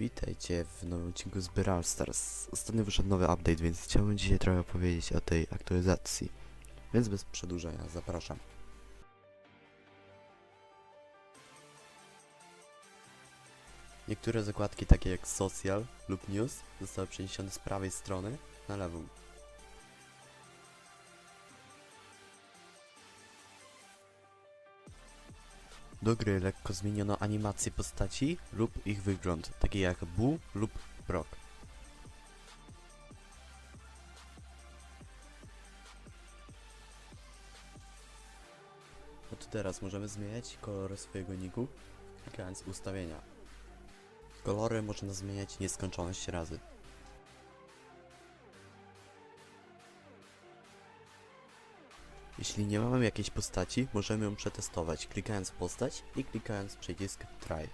Witajcie w nowym odcinku z Brawl Stars. Ostatnio wyszedł nowy update, więc chciałbym dzisiaj trochę powiedzieć o tej aktualizacji. Więc bez przedłużenia zapraszam. Niektóre zakładki takie jak Social lub News zostały przeniesione z prawej strony na lewą. Do gry lekko zmieniono animacje postaci lub ich wygląd, takie jak Bu lub Brock. Od teraz możemy zmieniać kolory swojego niku, klikając ustawienia. Kolory można zmieniać nieskończoność razy. Jeśli nie mamy jakiejś postaci, możemy ją przetestować, klikając postać i klikając przycisk Try.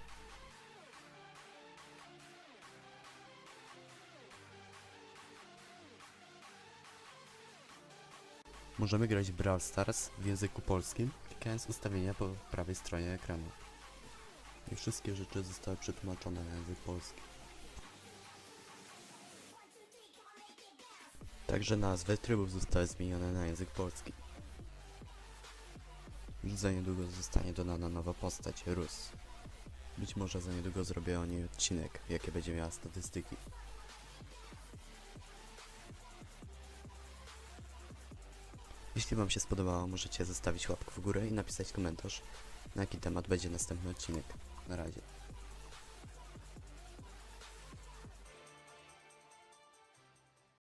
Możemy grać Brawl Stars w języku polskim, klikając ustawienia po prawej stronie ekranu. I wszystkie rzeczy zostały przetłumaczone na język polski. Także nazwy trybów zostały zmienione na język polski. Za niedługo zostanie dodana nowa postać, Rus. Być może za niedługo zrobię o niej odcinek, jakie będzie miała statystyki. Jeśli wam się spodobało, możecie zostawić łapkę w górę i napisać komentarz, na jaki temat będzie następny odcinek. Na razie.